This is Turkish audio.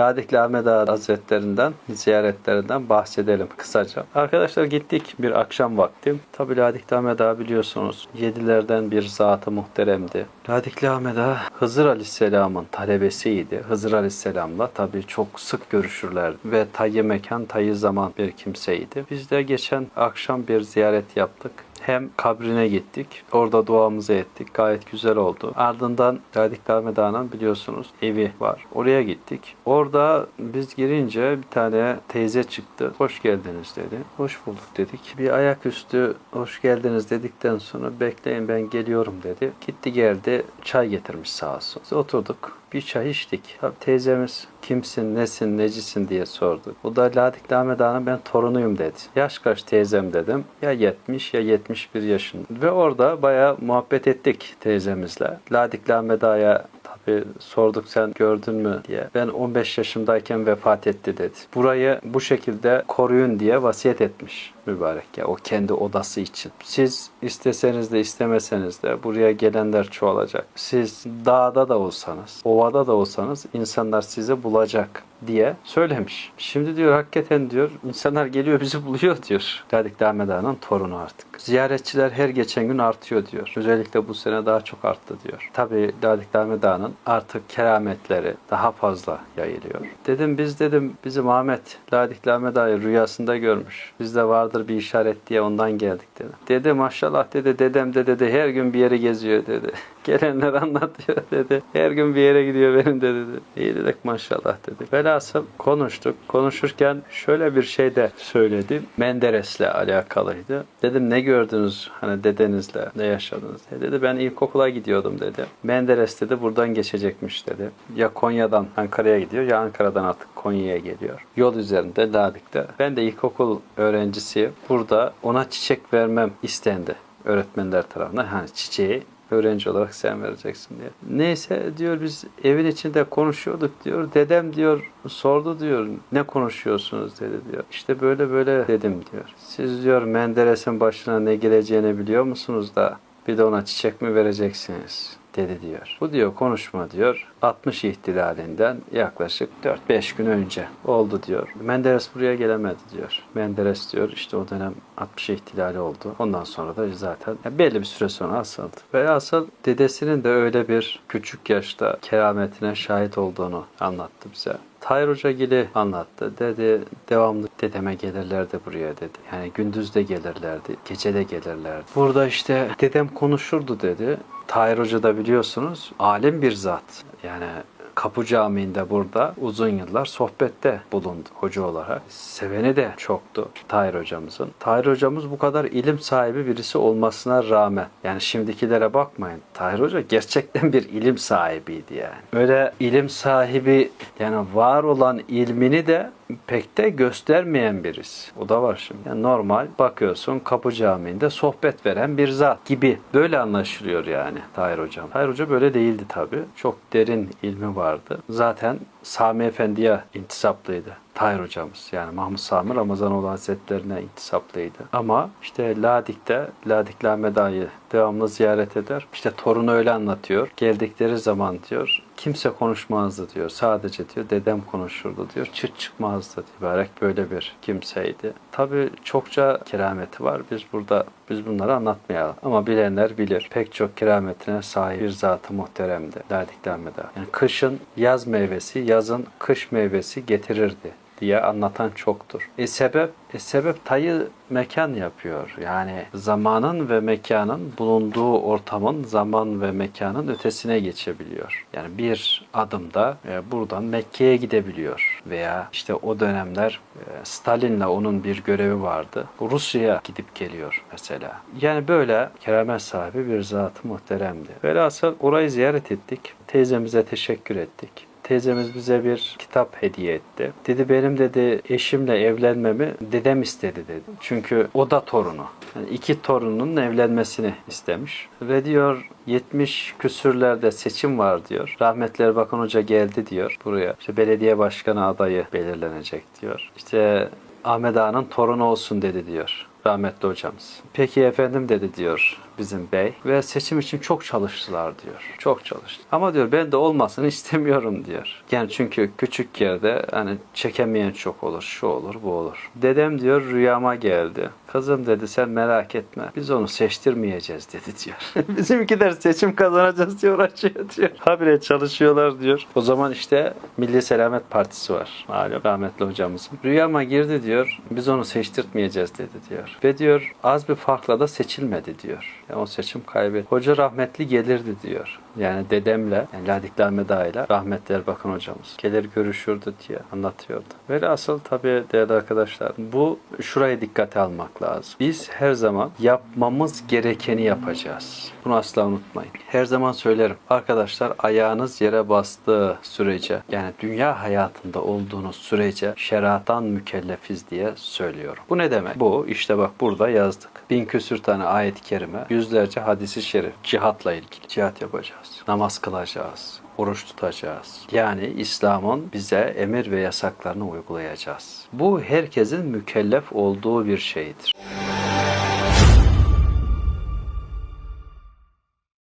Ladikli Ahmet Ağa Hazretlerinden, ziyaretlerinden bahsedelim kısaca. Arkadaşlar gittik bir akşam vakti. Tabi Ladikli Ahmet Ağa biliyorsunuz yedilerden bir zatı muhteremdi. Ladikli Ahmet Ağa Hızır Aleyhisselam'ın talebesiydi. Hızır Aleyhisselam'la tabi çok sık görüşürlerdi ve tayyi mekan tayyi zaman bir kimseydi. Biz de geçen akşam bir ziyaret yaptık. Hem kabrine gittik. Orada duamızı ettik. Gayet güzel oldu. Ardından Ahmet Ağa'nın biliyorsunuz evi var. Oraya gittik. Orada biz girince bir tane teyze çıktı. Hoş geldiniz dedi. Hoş bulduk dedik. Bir ayaküstü hoş geldiniz dedikten sonra bekleyin ben geliyorum dedi. Gitti geldi çay getirmiş sağ olsun. Biz oturduk. Bir çay içtik. Teyzemiz kimsin, nesin, necisin diye sordu. O da Ladik Ağa'nın ben torunuyum dedi. Yaş kaç teyzem dedim. Ya 70 ya 71 yaşında. Ve orada bayağı muhabbet ettik teyzemizle. Ladik Ağa'ya tabii sorduk sen gördün mü diye. Ben 15 yaşımdayken vefat etti dedi. Burayı bu şekilde koruyun diye vasiyet etmiş mübarek ya o kendi odası için. Siz isteseniz de istemeseniz de buraya gelenler çoğalacak. Siz dağda da olsanız, ovada da olsanız insanlar sizi bulacak diye söylemiş. Şimdi diyor hakikaten diyor insanlar geliyor bizi buluyor diyor. Ladik Ahmet torunu artık. Ziyaretçiler her geçen gün artıyor diyor. Özellikle bu sene daha çok arttı diyor. Tabi Ladik Ahmet artık kerametleri daha fazla yayılıyor. Dedim biz dedim bizim Ahmet Ladik Ahmet rüyasında görmüş. Bizde vardır bir işaret diye ondan geldik dedi. Dede maşallah dedi dedem de dedi her gün bir yere geziyor dedi. Gelenler anlatıyor dedi. Her gün bir yere gidiyor benim de dedi. İyi dedik maşallah dedi. Velhasıl konuştuk. Konuşurken şöyle bir şey de söyledi. Menderes'le alakalıydı. Dedim ne gördünüz hani dedenizle ne yaşadınız? E dedi ben ilkokula gidiyordum dedi. Menderes dedi buradan geçecekmiş dedi. Ya Konya'dan Ankara'ya gidiyor ya Ankara'dan artık Konya'ya geliyor. Yol üzerinde Ladik'te. Ben de ilkokul öğrencisiyim. Burada ona çiçek vermem istendi öğretmenler tarafından. Hani çiçeği öğrenci olarak sen vereceksin diye. Neyse diyor biz evin içinde konuşuyorduk diyor. Dedem diyor sordu diyor ne konuşuyorsunuz dedi diyor. İşte böyle böyle dedim diyor. Siz diyor Menderes'in başına ne geleceğini biliyor musunuz da bir de ona çiçek mi vereceksiniz? dedi diyor. Bu diyor konuşma diyor 60 ihtilalinden yaklaşık 4-5 gün önce oldu diyor. Menderes buraya gelemedi diyor. Menderes diyor işte o dönem 60 ihtilali oldu. Ondan sonra da zaten belli bir süre sonra asıldı. Ve asıl dedesinin de öyle bir küçük yaşta kerametine şahit olduğunu anlattı bize. Tahir Hocagil'i anlattı. Dedi devamlı dedeme gelirlerdi buraya dedi. Yani gündüz de gelirlerdi, gece de gelirlerdi. Burada işte dedem konuşurdu dedi. Tahir Hoca da biliyorsunuz alim bir zat. Yani Kapı Camii'nde burada uzun yıllar sohbette bulundu hoca olarak. Seveni de çoktu Tahir hocamızın. Tahir hocamız bu kadar ilim sahibi birisi olmasına rağmen yani şimdikilere bakmayın. Tahir hoca gerçekten bir ilim sahibiydi yani. Öyle ilim sahibi yani var olan ilmini de pek de göstermeyen birisi. O da var şimdi. Yani normal bakıyorsun Kapı Camii'nde sohbet veren bir zat gibi. Böyle anlaşılıyor yani Tahir Hocam. Tahir Hoca böyle değildi tabii. Çok derin ilmi vardı. Zaten Sami Efendi'ye intisaplıydı. Tahir hocamız yani Mahmut Sami Ramazanoğlu Hazretlerine intisaplıydı. Ama işte Ladik'te Ladikli Ahmet Ağa'yı devamlı ziyaret eder. İşte torunu öyle anlatıyor. Geldikleri zaman diyor kimse konuşmazdı diyor. Sadece diyor dedem konuşurdu diyor. Çıt çıkmazdı mübarek böyle bir kimseydi. Tabi çokça kerameti var. Biz burada biz bunları anlatmayalım. Ama bilenler bilir. Pek çok kerametine sahip bir zatı muhteremdi. Ağa. Yani kışın yaz meyvesi, yazın kış meyvesi getirirdi diye anlatan çoktur. E sebep e sebep tayı mekan yapıyor. Yani zamanın ve mekanın bulunduğu ortamın zaman ve mekanın ötesine geçebiliyor. Yani bir adımda e, buradan Mekke'ye gidebiliyor veya işte o dönemler e, Stalin'le onun bir görevi vardı. Rusya'ya gidip geliyor mesela. Yani böyle keramet sahibi bir zat-ı muhteremdi. Velhasıl orayı ziyaret ettik. Teyzemize teşekkür ettik teyzemiz bize bir kitap hediye etti. Dedi benim dedi eşimle evlenmemi dedem istedi dedi. Çünkü o da torunu. Yani iki torunun evlenmesini istemiş. Ve diyor 70 küsürlerde seçim var diyor. Rahmetli Erbakan Hoca geldi diyor buraya. İşte belediye başkanı adayı belirlenecek diyor. İşte Ahmet Ağa'nın torunu olsun dedi diyor. Rahmetli hocamız. Peki efendim dedi diyor bizim bey ve seçim için çok çalıştılar diyor. Çok çalıştı. Ama diyor ben de olmasını istemiyorum diyor. Yani çünkü küçük yerde hani çekemeyen çok olur. Şu olur bu olur. Dedem diyor rüyama geldi. Kızım dedi sen merak etme. Biz onu seçtirmeyeceğiz dedi diyor. Bizimkiler seçim kazanacağız diye uğraşıyor diyor. Habire çalışıyorlar diyor. O zaman işte Milli Selamet Partisi var. Malum rahmetli hocamızın. Rüyama girdi diyor. Biz onu seçtirtmeyeceğiz dedi diyor. Ve diyor az bir farkla da seçilmedi diyor. Yani o seçim kaybetti. Hoca rahmetli gelirdi diyor. Yani dedemle, yani Ladik Ahmet Ağa'yla rahmetli hocamız gelir görüşürdü diye anlatıyordu. Velhasıl tabii değerli arkadaşlar bu şuraya dikkate almak lazım. Biz her zaman yapmamız gerekeni yapacağız. Bunu asla unutmayın. Her zaman söylerim. Arkadaşlar ayağınız yere bastığı sürece yani dünya hayatında olduğunuz sürece şeriattan mükellefiz diye söylüyorum. Bu ne demek? Bu bak burada yazdık. Bin küsür tane ayet-i kerime, yüzlerce hadisi şerif cihatla ilgili. Cihat yapacağız. Namaz kılacağız oruç tutacağız. Yani İslam'ın bize emir ve yasaklarını uygulayacağız. Bu herkesin mükellef olduğu bir şeydir.